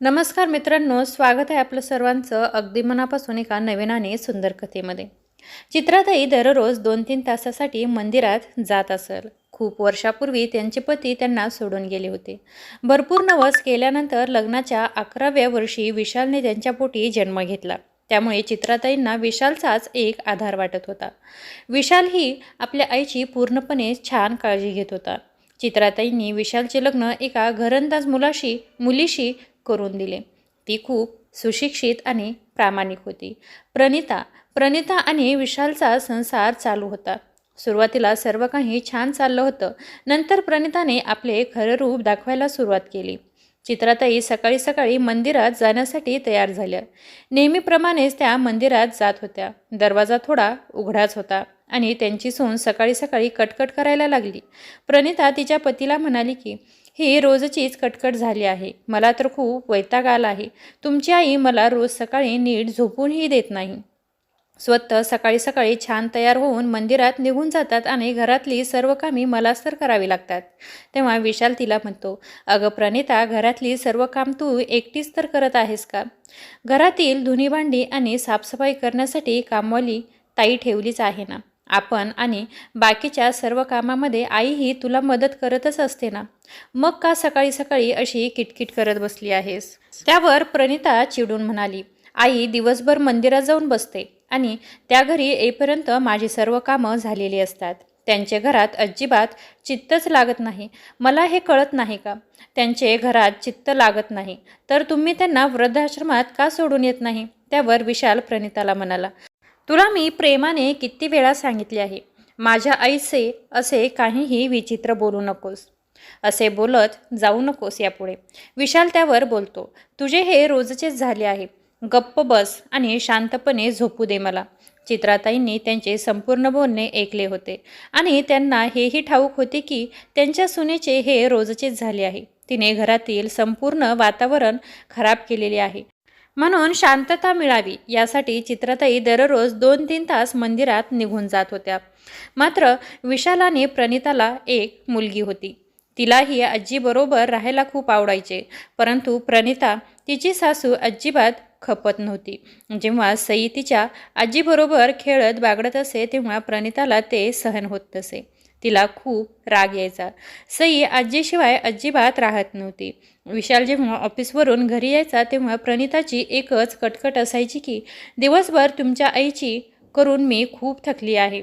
नमस्कार मित्रांनो स्वागत आहे आपलं सर्वांचं अगदी मनापासून एका नवीन आणि सुंदर कथेमध्ये. चित्राताई दररोज दोन तीन तासासाठी मंदिरात जात असेल. खूप वर्षापूर्वी त्यांचे पती त्यांना सोडून गेले होते. भरपूर नवस केल्यानंतर लग्नाच्या अकराव्या वर्षी विशालने त्यांच्या पोटी जन्म घेतला. त्यामुळे चित्राताईंना विशालचाच एक आधार वाटत होता. विशाल ही आपल्या आईची पूर्णपणे छान काळजी घेत होता. चित्राताईंनी विशालचे लग्न एका घरंदाज मुलाशी मुलीशी करून दिले. ती खूप सुशिक्षित आणि प्रामाणिक होती. प्रणिता प्रणिता आणि विशालचा संसार चालू होता. सुरुवातीला सर्व काही छान चाललं होतं. नंतर प्रणिताने आपले खरं रूप दाखवायला सुरुवात केली. चित्राताई सकाळी सकाळी मंदिरात जाण्यासाठी तयार झाल्या. नेहमीप्रमाणेच त्या मंदिरात जात होत्या. दरवाजा थोडा उघडाच होता आणि त्यांची सून सकाळी सकाळी कटकट करायला लागली. प्रणिता तिच्या पतीला म्हणाली की ही रोजचीच कटकट झाली आहे. मला तर खूप वैताग आला आहे. तुमची आई मला रोज सकाळी नीट झोपूनही देत नाही. स्वतः सकाळी सकाळी छान तयार होऊन मंदिरात निघून जातात आणि घरातली सर्व कामी मलाच तर करावी लागतात. तेव्हा विशाल तिला म्हणतो अगं प्रणिता घरातली सर्व काम तू एकटीच तर करत आहेस का? घरातील धुनी भांडी आणि साफसफाई करण्यासाठी कामवाली ताई ठेवलीच आहे ना? आपण आणि बाकीच्या सर्व कामामध्ये आईही तुला मदत करतच असते ना? मग का सकाळी सकाळी अशी किटकिट करत बसली आहेस? त्यावर प्रणिता चिडून म्हणाली आई दिवसभर मंदिरात जाऊन बसते आणि त्या घरी येईपर्यंत माझी सर्व कामं झालेली असतात. त्यांच्या घरात अजिबात चित्तच लागत नाही. मला हे कळत नाही का? त्यांचे घरात चित्त लागत नाही. तर तुम्ही त्यांना वृद्धाश्रमात का सोडून येत नाही? त्यावर विशाल प्रणिताला म्हणाला तुला मी प्रेमाने किती वेळा सांगितले आहे? माझ्या आईचे असे काहीही विचित्र बोलू नकोस. असे बोलत जाऊ नकोस यापुढे. विशाल त्यावर बोलतो तुझे हे रोजचेच झाले आहे. गप्प बस आणि शांतपणे झोपू दे मला. चित्राताईंनी त्यांचे संपूर्ण बोलणे ऐकले होते. आणि त्यांना हेही ठाऊक होते की त्यांच्या सुनेचे हे रोजचेच झाले आहे. तिने घरातील संपूर्ण वातावरण खराब केलेले आहे. म्हणून शांतता मिळावी यासाठी चित्रताई दररोज दोन तीन तास मंदिरात निघून जात होत्या. मात्र विशालाने प्रणिताला एक मुलगी होती. तिलाही आजीबरोबर राहायला खूप आवडायचे. परंतु प्रणिता तिची सासू अजिबात खपत नव्हती. जेव्हा सई तिच्या आजीबरोबर खेळत बागडत असे तेव्हा प्रणिताला ते सहन होत नसे. तिला खूप राग यायचा. सई आजीशिवाय अजिबात राहत नव्हती. विशाल जेव्हा ऑफिसवरून घरी यायचा तेव्हा प्रणिताची एकच कटकट असायची की दिवसभर तुमच्या आईची करून मी खूप थकली आहे.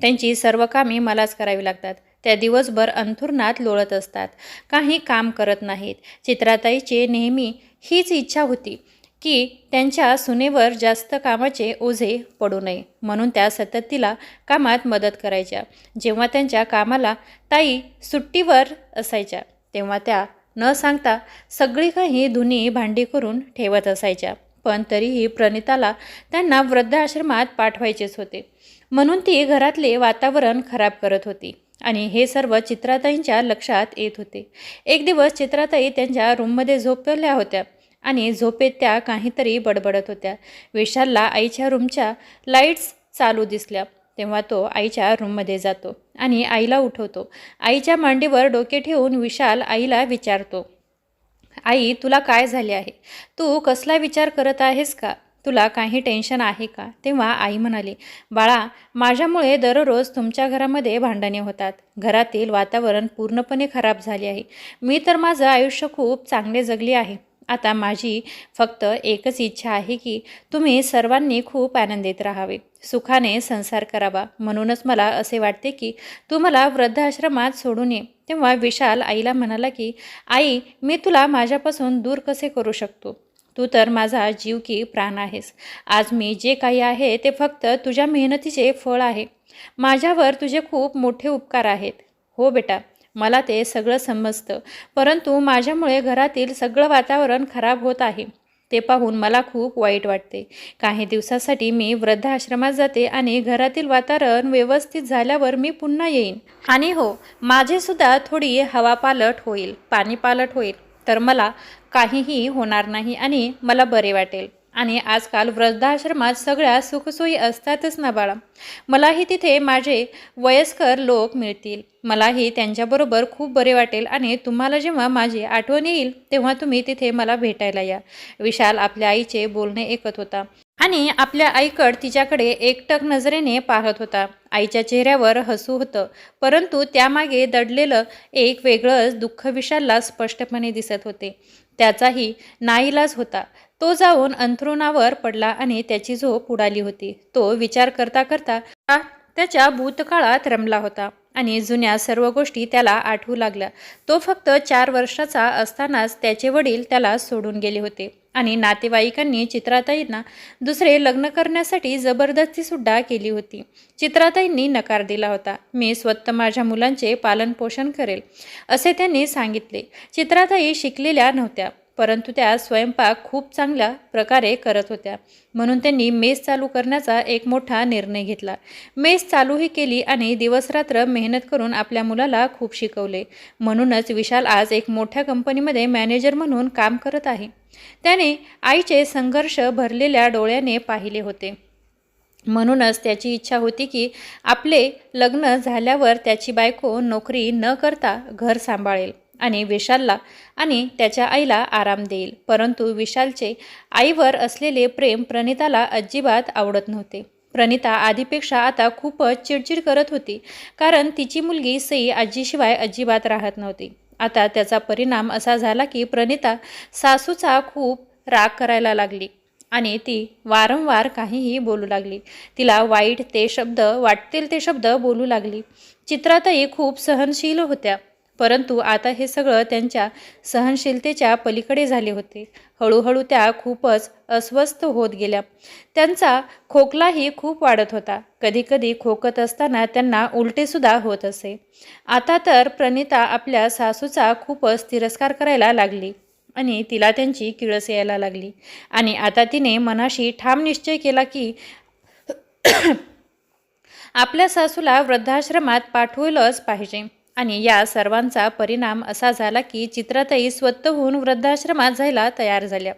त्यांची सर्व कामे मलाच करावी लागतात. त्या दिवसभर अंथुरणात लोळत असतात. काही काम करत नाहीत. चित्राताईचे नेहमी हीच इच्छा होती. की त्यांच्या सुनेवर जास्त कामाचे ओझे पडू नये. म्हणून त्या सतत तिला कामात मदत करायच्या. जेव्हा त्यांच्या कामाला ताई सुट्टीवर असायच्या तेव्हा त्या न सांगता सगळी काही धुनी भांडी करून ठेवत असायच्या. पण तरीही प्रणिताला त्यांना वृद्धाश्रमात पाठवायचेच होते. म्हणून ती घरातले वातावरण खराब करत होती आणि हे सर्व चित्राताईंच्या लक्षात येत होते. एक दिवस चित्राताई त्यांच्या रूममध्ये झोपल्या होत्या. आणि झोपेत त्या काहीतरी बडबडत होत्या. विशालला आईच्या रूमच्या लाईट्स चालू दिसल्या. तेव्हा तो आईच्या रूममध्ये जातो आणि आईला उठवतो. आईच्या मांडीवर डोके ठेवून विशाल आईला विचारतो आई तुला काय झाले आहे? तू कसला विचार करत आहेस का? तुला काही टेन्शन आहे का? तेव्हा आई म्हणाली बाळा माझ्यामुळे दररोज तुमच्या घरामध्ये भांडणे होतात. घरातील वातावरण पूर्णपणे खराब झाले आहे. मी तर माझं आयुष्य खूप चांगले जगले आहे. आता माझी फक्त एकच इच्छा आहे की तुम्ही सर्वांनी खूप आनंदित राहावे. सुखाने संसार करावा. म्हणूनच मला असे वाटते की तू मला वृद्धाश्रमात सोडून ये. तेव्हा विशाल आईला म्हणाला की आई मी तुला माझ्यापासून दूर कसे करू शकतो? तू तर माझा जीव की प्राण आहेस. आज मी जे काही आहे ते फक्त तुझ्या मेहनतीचे फळ आहे. माझ्यावर तुझे खूप मोठे उपकार आहेत. हो बेटा मला ते सगळं समजतं. परंतु माझ्यामुळे घरातील सगळं वातावरण खराब होत आहे. ते पाहून मला खूप वाईट वाटते. काही दिवसासाठी मी वृद्धाश्रमात जाते आणि घरातील वातावरण व्यवस्थित झाल्यावर मी पुन्हा येईन. आणि हो माझेसुद्धा थोडी हवा पालट होईल पाणी पालट होईल. तर मला काहीही होणार नाही आणि मला बरे वाटेल. आणि आजकाल वृद्धाश्रमात सगळ्या सुखसोयी असतातच ना बाळा. मलाही तिथे माझे वयस्कर लोक मिळतील. मलाही त्यांच्याबरोबर खूप बरे वाटेल आणि तुम्हाला जेव्हा माझी आठवण येईल तेव्हा तुम्ही तिथे मला भेटायला या. विशाल आपल्या आईचे बोलणे ऐकत होता. आणि आपल्या आईकड तिच्याकडे एकटक नजरेने पाहत होता. आईच्या चेहऱ्यावर हसू होतं. परंतु त्यामागे दडलेलं एक वेगळंच दुःख विशालला स्पष्टपणे दिसत होते. त्याचाही नाईलाज होता. तो जाऊन अंथरुणावर पडला आणि त्याची झोप उडाली होती. तो विचार करता करता त्याच्या भूतकाळात रमला होता आणि जुन्या सर्व गोष्टी त्याला आठवू लागल्या. तो फक्त चार वर्षाचा असतानाच त्याचे वडील त्याला सोडून गेले होते आणि नातेवाईकांनी चित्राताईंना दुसरे लग्न करण्यासाठी जबरदस्तीसुद्धा केली होती. चित्राताईंनी नकार दिला होता. मी स्वतः माझ्या मुलांचे पालनपोषण करेल असे त्यांनी सांगितले. चित्राताई शिकलेल्या नव्हत्या. परंतु त्या स्वयंपाक खूप चांगल्या प्रकारे करत होत्या. म्हणून त्यांनी मेस चालू करण्याचा एक मोठा निर्णय घेतला. मेस चालूही केली आणि दिवसरात्र मेहनत करून आपल्या मुलाला खूप शिकवले. म्हणूनच विशाल आज एक मोठ्या कंपनीमध्ये मॅनेजर म्हणून काम करत आहे. त्याने आईचे संघर्ष भरलेल्या डोळ्याने पाहिले होते. म्हणूनच त्याची इच्छा होती की आपले लग्न झाल्यावर त्याची बायको नोकरी न करता घर सांभाळेल. आणि विशालला आणि त्याच्या आईला आराम देईल. परंतु विशालचे आईवर असलेले प्रेम प्रणिताला अजिबात आवडत नव्हते. प्रणिता आधीपेक्षा आता खूपच चिडचिड करत होती कारण तिची मुलगी सई आजीशिवाय अजिबात राहत नव्हती. आता त्याचा परिणाम असा झाला की प्रणिता सासूचा खूप राग करायला लागली आणि ती वारंवार काहीही बोलू लागली. तिला वाईट ते शब्द वाटतील ते शब्द बोलू लागली. चित्रातही खूप सहनशील होत्या. परंतु आता हे सगळं त्यांच्या सहनशीलतेच्या पलीकडे झाले होते. हळूहळू त्या खूपच अस्वस्थ होत गेल्या. त्यांचा खोकलाही खूप वाढत होता. कधीकधी खोकत असताना त्यांना उलटेसुद्धा होत असे. आता तर प्रणिता आपल्या सासूचा खूपच तिरस्कार करायला लागली आणि तिला त्यांची किळस यायला लागली. आणि आता तिने मनाशी ठाम निश्चय केला की आपल्या सासूला वृद्धाश्रमात पाठवलंच पाहिजे. आणि या सर्वांचा परिणाम असा झाला की चित्रातही स्वतःहून वृद्धाश्रमात जायला तयार झाल्या.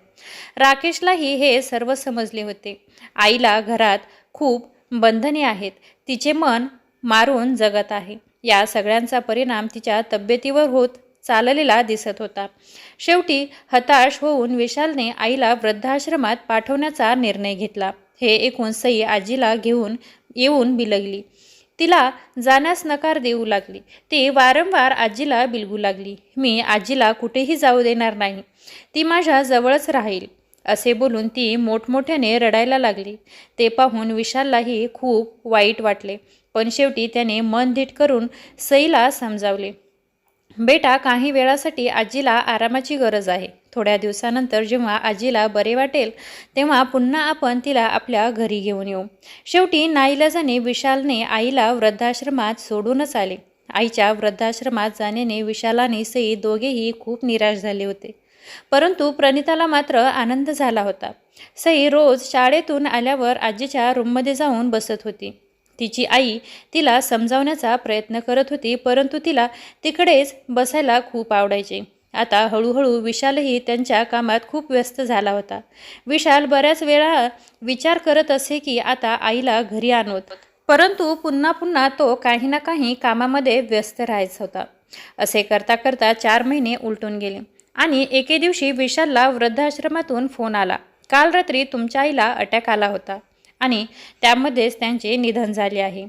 राकेशलाही हे सर्व समजले होते. आईला घरात खूप बंधने आहेत. तिचे मन मारून जगत आहे. या सगळ्यांचा परिणाम तिच्या तब्येतीवर होत चाललेला दिसत होता. शेवटी हताश होऊन विशालने आईला वृद्धाश्रमात पाठवण्याचा निर्णय घेतला. हे ऐकून सई आजीला घेऊन येऊन बिलगली. तिला जाण्यास नकार देऊ लागली. ती वारंवार आजीला बिलगू लागली. मी आजीला कुठेही जाऊ देणार नाही. ती माझ्या जवळच राहील. असे बोलून ती मोठमोठ्याने रडायला लागली. ते पाहून विशाललाही खूप वाईट वाटले. पण शेवटी त्याने मन धीट करून सईला समजावले बेटा काही वेळासाठी आजीला आरामाची गरज आहे. थोड्या दिवसानंतर जेव्हा आजीला बरे वाटेल तेव्हा पुन्हा आपण तिला आपल्या घरी घेऊन येऊ. शेवटी नाईलाजाने विशालने आईला वृद्धाश्रमात सोडूनच आले. आईच्या वृद्धाश्रमात जाण्याने विशालाने सई दोघेही खूप निराश झाले होते. परंतु प्रणिताला मात्र आनंद झाला होता. सई रोज शाळेतून आल्यावर आजीच्या रूममध्ये जाऊन बसत होती. तिची आई तिला समजावण्याचा प्रयत्न करत होती परंतु तिला तिकडेच बसायला खूप आवडायचे. आता हळूहळू विशालही त्यांच्या कामात खूप व्यस्त झाला होता. विशाल बऱ्याच वेळा विचार करत असे की आता आईला घरी आणवत परंतु पुन्हा पुन्हा तो काही ना काही कामामध्ये व्यस्त राहायचा होता. असे करता करता चार महिने उलटून गेले आणि एके दिवशी विशालला वृद्धाश्रमातून फोन आला. काल रात्री तुमच्या आईला अटॅक आला होता आणि त्यामध्येच त्यांचे निधन झाले आहे.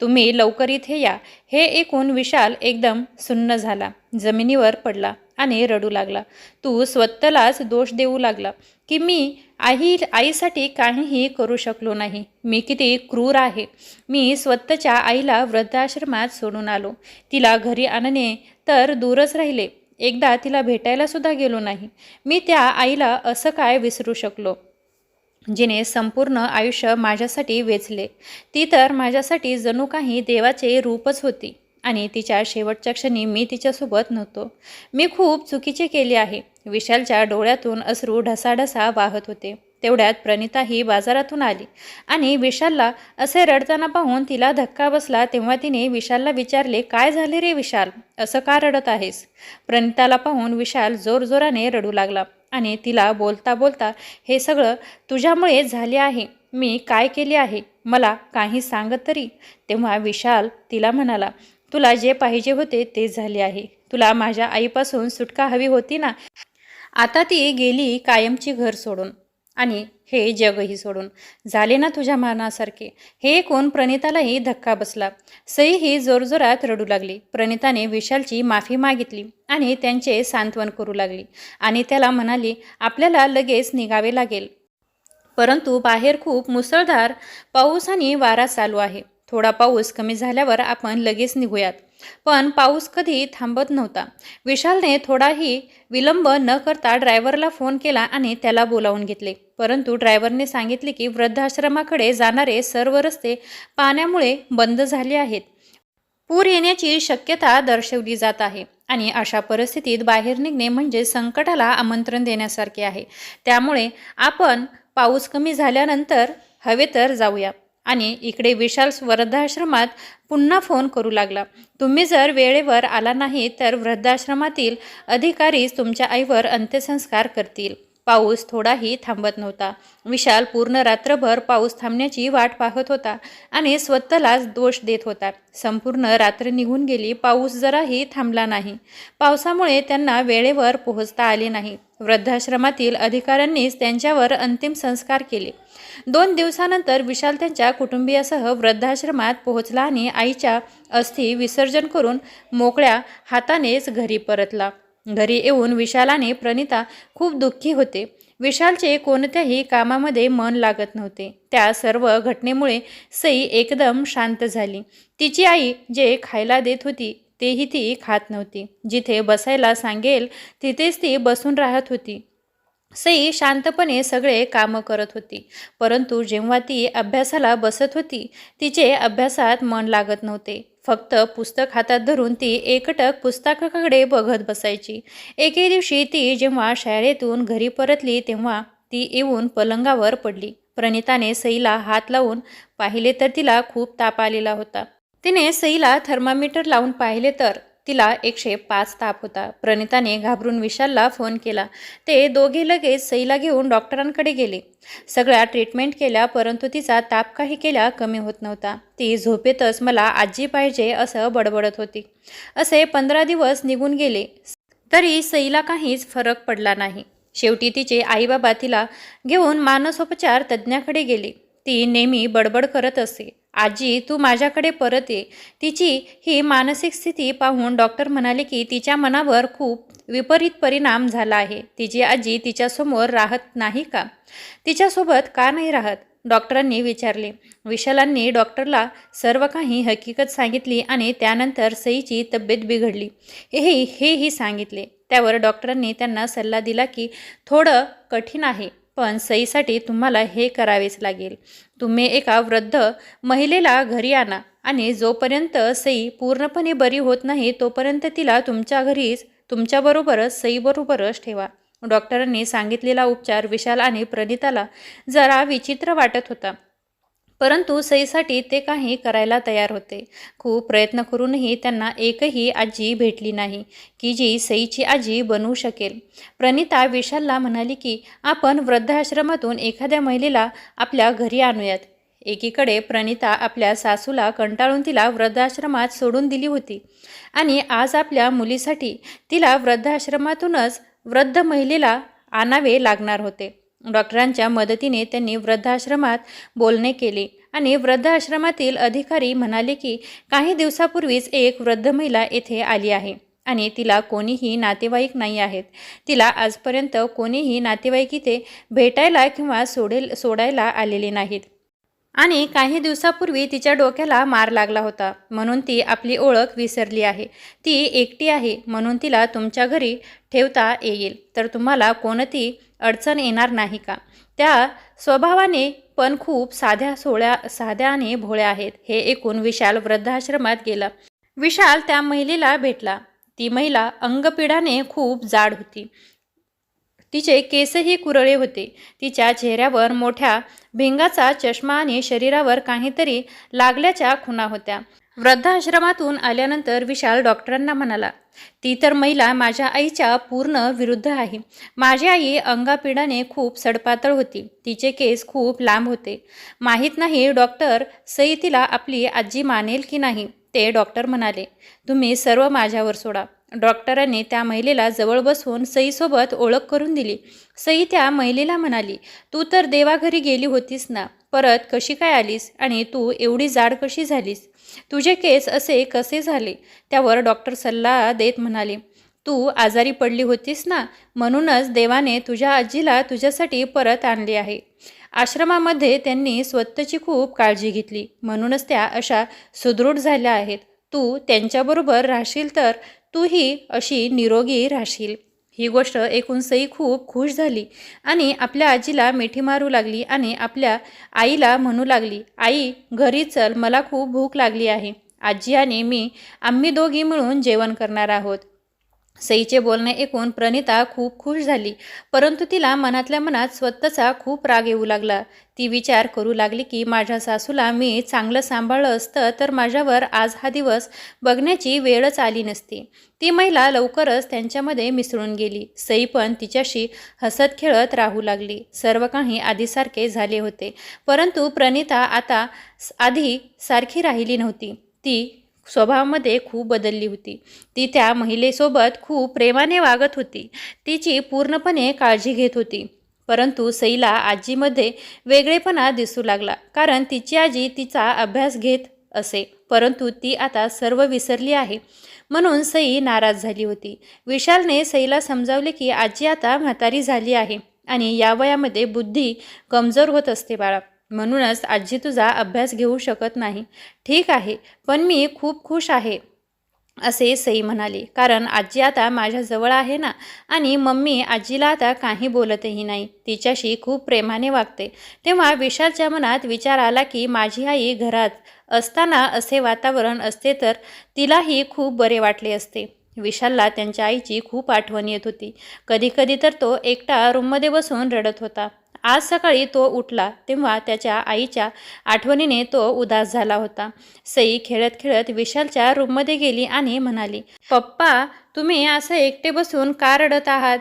तुम्ही लवकर इथे या. हे ऐकून विशाल एकदम सुन्न झाला. जमिनीवर पडला. आणि रडू लागला. तू स्वतःलाच दोष देऊ लागला की मी आई आईसाठी काहीही करू शकलो नाही. मी किती क्रूर आहे. मी स्वतःच्या आईला वृद्धाश्रमात सोडून आलो. तिला घरी आणणे तर दूरच राहिले. एकदा तिला भेटायला सुद्धा गेलो नाही. मी त्या आईला असं काय विसरू शकलो? जिने संपूर्ण आयुष्य माझ्यासाठी वेचले. ती तर माझ्यासाठी जणू काही देवाचे रूपच होती. आणि तिच्या शेवटच्या क्षणी मी तिच्यासोबत नव्हतो. मी खूप चुकीचे केले आहे. विशालच्या डोळ्यातून अश्रू ढसाढसा वाहत होते. तेवढ्यात प्रणिताही बाजारातून आली आणि विशालला असे रडताना पाहून तिला धक्का बसला तेव्हा तिने विशालला विचारले काय झाले रे विशाल? असं का रडत आहेस? प्रणिताला पाहून विशाल जोरजोराने रडू लागला आणि तिला बोलता बोलता हे सगळं तुझ्यामुळे झाले आहे. मी काय केले आहे? मला काही सांगत तरी? तेव्हा विशाल तिला म्हणाला तुला जे पाहिजे होते ते झाले आहे. तुला माझ्या आईपासून सुटका हवी होती ना? आता ती गेली कायमची घर सोडून. आणि हे जगही सोडून. झाले ना तुझ्या मनासारखे हे ऐकून प्रणितालाही धक्का बसला. सई ही जोरजोरात रडू लागली. प्रणिताने विशालची माफी मागितली आणि त्यांचे सांत्वन करू लागली. आणि त्याला म्हणाली आपल्याला लगेच निघावे लागेल. परंतु बाहेर खूप मुसळधार पाऊस आणि वारा चालू आहे. थोडा पाऊस कमी झाल्यावर आपण लगेच निघूयात. पण पाऊस कधी थांबत नव्हता. विशालने थोडाही विलंब न करता ड्रायव्हरला फोन केला आणि त्याला बोलावून घेतले. परंतु ड्रायव्हरने सांगितले की वृद्धाश्रमाकडे जाणारे सर्व रस्ते पाण्यामुळे बंद झाले आहेत. पूर येण्याची शक्यता दर्शवली जात आहे आणि अशा परिस्थितीत बाहेर निघणे म्हणजे संकटाला आमंत्रण देण्यासारखे आहे. त्यामुळे आपण पाऊस कमी झाल्यानंतर हवे तर जाऊया. आणि इकडे विशाल वृद्धाश्रमात पुन्हा फोन करू लागला. तुम्ही जर वेळेवर आला नाही तर वृद्धाश्रमातील अधिकारीच तुमच्या आईवर अंत्यसंस्कार करतील. पाऊस थोडाही थांबत नव्हता. विशाल पूर्ण रात्रभर पाऊस थांबण्याची वाट पाहत होता आणि स्वतःलाच दोष देत होता. संपूर्ण रात्र निघून गेली पाऊस जराही थांबला नाही. पावसामुळे त्यांना वेळेवर पोहोचता आले नाही. वृद्धाश्रमातील अधिकाऱ्यांनीच त्यांच्यावर अंतिम संस्कार केले. दोन दिवसानंतर विशाल त्यांच्या कुटुंबियासह वृद्धाश्रमात पोहोचला आणि आईच्या अस्थी विसर्जन करून मोकळ्या हातानेच घरी परतला. घरी येऊन विशालाने प्रणिता खूप दुःखी होते. विशालचे कोणत्याही कामामध्ये मन लागत नव्हते. त्या सर्व घटनेमुळे सई एकदम शांत झाली. तिची आई जे खायला देत होती तेही ती खात नव्हती. जिथे बसायला सांगेल तिथेच ती बसून राहत होती. सई शांतपणे सगळे कामं करत होती. परंतु जेव्हा ती अभ्यासाला बसत होती तिचे अभ्यासात मन लागत नव्हते. फक्त पुस्तक हातात धरून ती एकटक पुस्तकाकडे बघत बसायची. एके दिवशी ती जेव्हा शाळेतून घरी परतली तेव्हा ती येऊन पलंगावर पडली. प्रणिताने सईला हात लावून पाहिले तर तिला खूप ताप आलेला होता. तिने सईला थर्मामीटर लावून पाहिले तर तिला एकशे पाच ताप होता. प्रणिताने घाबरून विशालला फोन केला. ते दोघे लगेच सईला घेऊन डॉक्टरांकडे गेले. सगळ्या ट्रीटमेंट केल्या परंतु तिचा ताप काही केल्या कमी होत नव्हता. ती झोपेतच मला आजी पाहिजे असं बडबडत होती. असे पंधरा दिवस निघून गेले. तरी सईला काहीच फरक पडला नाही. शेवटी तिचे आईबाबा तिला घेऊन मानसोपचार तज्ज्ञाकडे गेले. ती नेहमी बडबड करत असे. आजी तू माझ्याकडे परत ये. तिची ही मानसिक स्थिती पाहून डॉक्टर म्हणाले की तिच्या मनावर खूप विपरीत परिणाम झाला आहे. तिची आजी तिच्यासमोर राहत नाही का? तिच्यासोबत का नाही राहत? डॉक्टरांनी विचारले. विशालांनी डॉक्टरला सर्व काही हकीकत सांगितली आणि त्यानंतर सईची तब्येत बिघडली. हे हेही सांगितले. त्यावर डॉक्टरांनी त्यांना सल्ला दिला की थोडं कठीण आहे. पण सईसाठी तुम्हाला हे करावेच लागेल. तुम्ही एका वृद्ध महिलेला घरी आणा आणि जोपर्यंत सई पूर्णपणे बरी होत नाही तोपर्यंत तिला तुमच्या घरीच तुमच्याबरोबरच सईबरोबरच ठेवा. डॉक्टरांनी सांगितलेला उपचार विशाल आणि प्रणिताला जरा विचित्र वाटत होता. परंतु सईसाठी ते काही करायला तयार होते. खूप प्रयत्न करूनही त्यांना एकही आजी भेटली नाही की जी सईची आजी बनवू शकेल. प्रणिता विशालला म्हणाली की आपण वृद्धाश्रमातून एखाद्या महिलेला आपल्या घरी आणूयात. एकीकडे प्रणिता आपल्या सासूला कंटाळून तिला वृद्धाश्रमात सोडून दिली होती आणि आज आपल्या मुलीसाठी तिला वृद्धाश्रमातूनच वृद्ध महिलेला आणावे लागणार होते. डॉक्टरांच्या मदतीने त्यांनी वृद्धाश्रमात बोलणे केले आणि वृद्धाश्रमातील अधिकारी म्हणाले की काही दिवसापूर्वीच एक वृद्ध महिला येथे आली आहे आणि तिला कोणीही नातेवाईक नाही आहेत. तिला आजपर्यंत कोणीही नातेवाईक इथे भेटायला किंवा सोडेल सोडायला आलेले नाहीत. आणि काही दिवसापूर्वी तिच्या डोक्याला मार लागला होता. म्हणून ती आपली ओळख विसरली आहे. ती एकटी आहे. म्हणून तिला तुमच्या घरी ठेवता येईल. तर तुम्हाला कोणती अडचण येणार नाही का? त्या स्वभावाने पण खूप साध्या सोळ्या साध्या आणि भोळ्या आहेत हे ऐकून विशाल वृद्धाश्रमात गेला. विशाल त्या महिलेला भेटला. ती महिला अंगपिढाने खूप जाड होती. तिचे केसही कुरळे होते. तिच्या चेहऱ्यावर मोठ्या भिंगाचा चष्मा आणि शरीरावर काहीतरी लागल्याच्या खुणा होत्या. वृद्धाश्रमातून आल्यानंतर विशाल डॉक्टरांना म्हणाला ती तर महिला माझ्या आईच्या पूर्ण विरुद्ध आहे. माझी आई अंगापिडाने खूप सडपातळ होती. तिचे केस खूप लांब होते. माहीत नाही डॉक्टर सई तिला आपली आजी मानेल की नाही. ते डॉक्टर म्हणाले तुम्ही सर्व माझ्यावर सोडा. डॉक्टरांनी त्या महिलेला जवळ बसवून सईसोबत ओळख करून दिली. सई त्या महिलेला म्हणाली तू तर देवाघरी गेली होतीस ना परत कशी काय आलीस आणि तू एवढी जाड कशी झालीस? तुझे केस असे कसे झाले? त्यावर डॉक्टर सल्ला देत म्हणाले तू आजारी पडली होतीस ना म्हणूनच देवाने तुझ्या आजीला तुझ्यासाठी परत आणले आहे. आश्रमामध्ये त्यांनी स्वतःची खूप काळजी घेतली म्हणूनच त्या अशा सुदृढ झाल्या आहेत. तू त्यांच्याबरोबर राहशील तर तूही अशी निरोगी राहशील. ही गोष्ट ऐकून सई खूप खुश झाली आणि आपल्या आजीला मिठी मारू लागली आणि आपल्या आईला म्हणू लागली आई घरी चल मला खूप भूक लागली आहे. आजी आणि मी आम्ही दोघी मिळून जेवण करणार आहोत. सईचे बोलणे ऐकून प्रणिता खूप खुश झाली. परंतु तिला मनातल्या मनात स्वतःचा खूप राग येऊ लागला. ती विचार करू लागली की माझ्या सासूला मी चांगलं सांभाळलं असतं तर माझ्यावर आज हा दिवस बघण्याची वेळच आली नसती. ती महिला लवकरच त्यांच्यामध्ये मिसळून गेली. सई पण तिच्याशी हसत खेळत राहू लागली. सर्व काही आधीसारखे झाले होते. परंतु प्रणिता आता आधी सारखी राहिली नव्हती. ती स्वभावामध्ये खूप बदलली होती. ती त्या महिलेसोबत खूप प्रेमाने वागत होती. तिची पूर्णपणे काळजी घेत होती. परंतु सईला आजीमध्ये वेगळेपणा दिसू लागला. कारण तिची आजी तिचा अभ्यास घेत असे. परंतु ती आता सर्व विसरली आहे. म्हणून सई नाराज झाली होती. विशालने सईला समजावले की आजी आता म्हातारी झाली आहे आणि या वयामध्ये बुद्धी कमजोर होत असते बाळा. म्हणूनच आजी तुझा अभ्यास घेऊ शकत नाही. ठीक आहे पण मी खूप खुश आहे असे सई म्हणाली. कारण आजी आता माझ्याजवळ आहे ना आणि मम्मी आजीला आता काही बोलतही नाही. तिच्याशी खूप प्रेमाने वागते. तेव्हा विशालच्या मनात विचार आला की माझी आई घरात असताना असे वातावरण असते तर तिलाही खूप बरे वाटले असते. विशालला त्यांच्या आईची खूप आठवण येत होती. कधीकधी तर तो एकटा रूममध्ये बसून रडत होता. आज सकाळी तो उठला तेव्हा त्याच्या आईच्या आठवणीने तो उदास झाला होता. सई खेळत खेळत विशालच्या रूममध्ये गेली आणि म्हणाली पप्पा तुम्ही असं एकटे बसून का रडत आहात?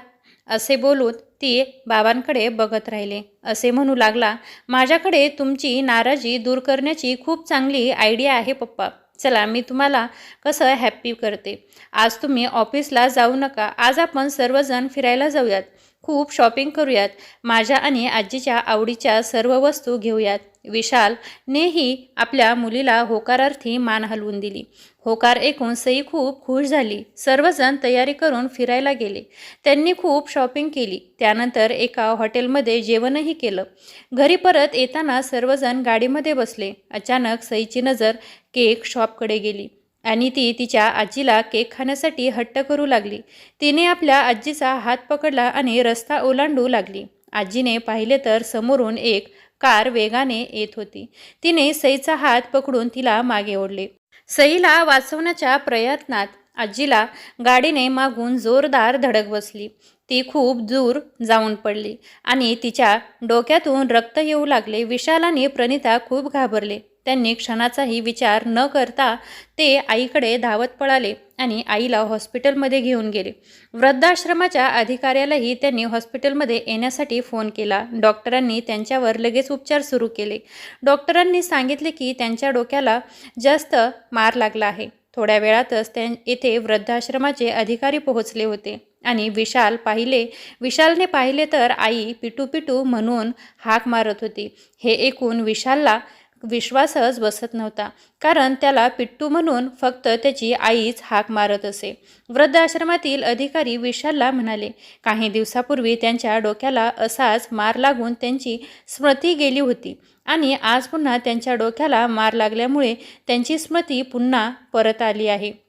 असे बोलून ती बाबांकडे बघत राहिले. असे म्हणू लागला माझ्याकडे तुमची नाराजी दूर करण्याची खूप चांगली आयडिया आहे पप्पा. चला मी तुम्हाला कसं हॅप्पी करते. आज तुम्ही ऑफिसला जाऊ नका. आज आपण सर्वजण फिरायला जाऊयात. खूप शॉपिंग करूयात. माझ्या आणि आजीच्या आवडीच्या सर्व वस्तू घेऊयात. विशालनेही आपल्या मुलीला होकारार्थी मान हलवून दिली. होकार ऐकून सई खूप खुश झाली. सर्वजण तयारी करून फिरायला गेले. त्यांनी खूप शॉपिंग केली. त्यानंतर एका हॉटेलमध्ये जेवणही केलं. घरी परत येताना सर्वजण गाडीमध्ये बसले. अचानक सईची नजर केक शॉपकडे गेली. आणि ती तिच्या आजीला केक खाण्यासाठी हट्ट करू लागली. तिने आपल्या आजीचा हात पकडला आणि रस्ता ओलांडू लागली. आजीने पाहिले तर समोरून एक कार वेगाने येत होती. तिने सईचा हात पकडून तिला मागे ओढले. सईला वाचवण्याच्या प्रयत्नात आजीला गाडीने मागून जोरदार धडक बसली. ती खूप दूर जाऊन पडली आणि तिच्या डोक्यातून रक्त येऊ लागले. विशालाने प्रणिता खूप घाबरले. त्यांनी क्षणाचाही विचार न करता ते आईकडे धावत पळाले आणि आईला हॉस्पिटलमध्ये घेऊन गेले. वृद्धाश्रमाच्या अधिकाऱ्यालाही त्यांनी हॉस्पिटलमध्ये येण्यासाठी फोन केला. डॉक्टरांनी त्यांच्यावर लगेच उपचार सुरू केले. डॉक्टरांनी सांगितले की त्यांच्या डोक्याला जास्त मार लागला आहे. थोड्या वेळातच त्या येथे वृद्धाश्रमाचे अधिकारी पोहोचले होते आणि विशाल पाहिले विशालने पाहिले तर आई पिटू पिटू म्हणून हाक मारत होती. हे ऐकून विशालला विश्वासच बसत नव्हता. कारण त्याला पिट्टू म्हणून फक्त त्याची आईच हाक मारत असे. वृद्धाश्रमातील अधिकारी विशालला म्हणाले काही दिवसापूर्वी त्यांच्या डोक्याला असाच मार लागून त्यांची स्मृती गेली होती आणि आज पुन्हा त्यांच्या डोक्याला मार लागल्यामुळे त्यांची स्मृती पुन्हा परत आली आहे.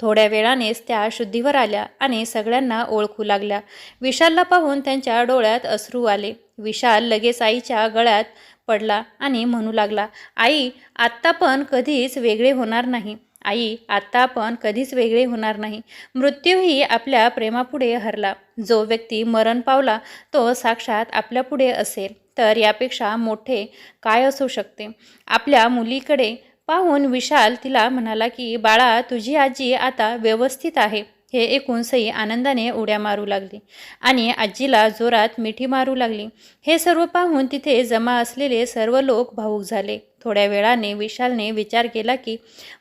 थोड्या वेळानेच त्या शुद्धीवर आल्या आणि सगळ्यांना ओळखू लागल्या. विशालला पाहून त्यांच्या डोळ्यात अश्रू आले. विशाल लगेच आईच्या गळ्यात पडला आणि म्हणू लागला आई आत्ता पण कधीच वेगळे होणार नाही. आई आत्ता आपण कधीच वेगळे होणार नाही. मृत्यूही आपल्या प्रेमापुढे हरला. जो व्यक्ती मरण पावला तो साक्षात आपल्यापुढे असेल. तर यापेक्षा मोठे काय असू शकते? आपल्या मुलीकडे पाहून विशाल तिला म्हणाला की बाळा तुझी आजी आता व्यवस्थित आहे. हे ऐकून सई आनंदाने उड्या मारू लागली आणि आजीला जोरात मिठी मारू लागली. हे सर्व पाहून तिथे जमा असलेले सर्व लोक भावूक झाले. थोड्या वेळाने विशालने विचार केला की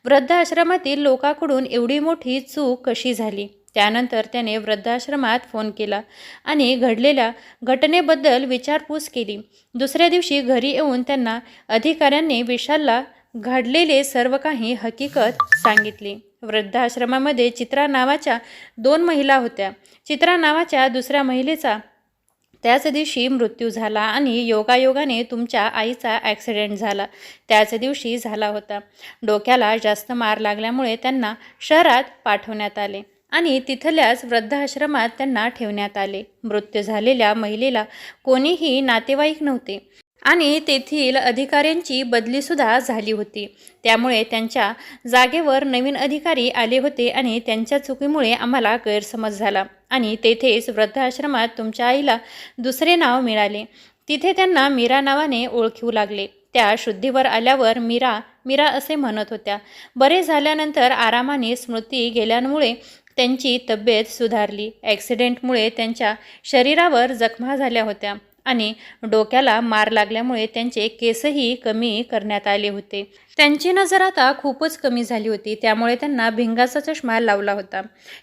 वृद्धाश्रमातील लोकांकडून एवढी मोठी चूक कशी झाली? त्यानंतर त्याने वृद्धाश्रमात फोन केला आणि घडलेल्या घटनेबद्दल विचारपूस केली. दुसऱ्या दिवशी घरी येऊन त्यांना अधिकाऱ्यांनी विशालला घडलेले सर्व काही हकीकत सांगितली. वृद्धाश्रमामध्ये चित्रा नावाच्या दोन महिला होत्या. चित्रा नावाच्या दुसऱ्या महिलेचा त्याच दिवशी मृत्यू झाला आणि योगायोगाने तुमच्या आईचा ॲक्सिडेंट झाला. त्याच दिवशी झाला होता. डोक्याला जास्त मार लागल्यामुळे त्यांना शहरात पाठवण्यात आले आणि तिथल्याच वृद्धाश्रमात त्यांना ठेवण्यात आले. मृत्यू झालेल्या महिलेला कोणीही नातेवाईक नव्हते. आणि तेथील अधिकाऱ्यांची बदलीसुद्धा झाली होती. त्यामुळे त्यांच्या जागेवर नवीन अधिकारी आले होते आणि त्यांच्या चुकीमुळे आम्हाला गैरसमज झाला आणि तेथेच वृद्धाश्रमात तुमच्या आईला दुसरे नाव मिळाले. तिथे त्यांना मीरा नावाने ओळखू लागले. त्या शुद्धीवर आल्यावर मीरा मीरा असे म्हणत होत्या. बरे झाल्यानंतर आरामाने स्मृती गेल्यामुळे त्यांची तब्येत सुधारली. ॲक्सिडेंटमुळे त्यांच्या शरीरावर जखमा झाल्या होत्या. आणि डोक्याला मार लागल्यामुळे त्यांचे केसही कमी करण्यात आले होते. त्यांची नजर आता खूपच कमी झाली होती. त्यामुळे त्यांना भिंगाचा चष्मा लावला होता.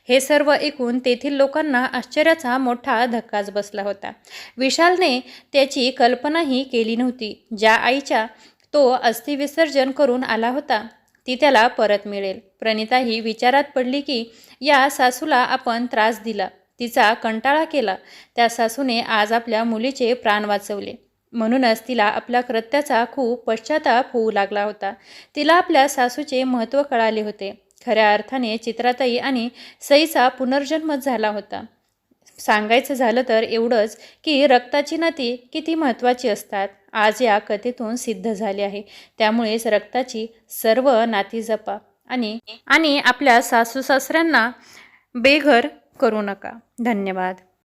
हे सर्व ऐकून तेथील लोकांना आश्चर्याचा मोठा धक्काच बसला होता. विशालने त्याची कल्पनाही केली नव्हती. ज्या आईच्या तो अस्थिविसर्जन करून आला होता ती त्याला परत मिळेल. प्रणिता ही विचारात पडली की या सासूला आपण त्रास दिला. तिचा कंटाळा केला. त्या सासूने आज आपल्या मुलीचे प्राण वाचवले. म्हणूनच तिला आपल्या कृत्याचा खूप पश्चाताप होऊ लागला होता. तिला आपल्या सासूचे महत्त्व कळाले होते. खऱ्या अर्थाने चित्राताई आणि सईचा पुनर्जन्मच झाला होता. सांगायचं झालं तर एवढंच की रक्ताची नाती किती महत्त्वाची असतात. आज या कथेतून सिद्ध झाले आहे. त्यामुळेच रक्ताची सर्व नाती जपा आणि आणि आपल्या सासू सासऱ्यांना बेघर करू नका. धन्यवाद.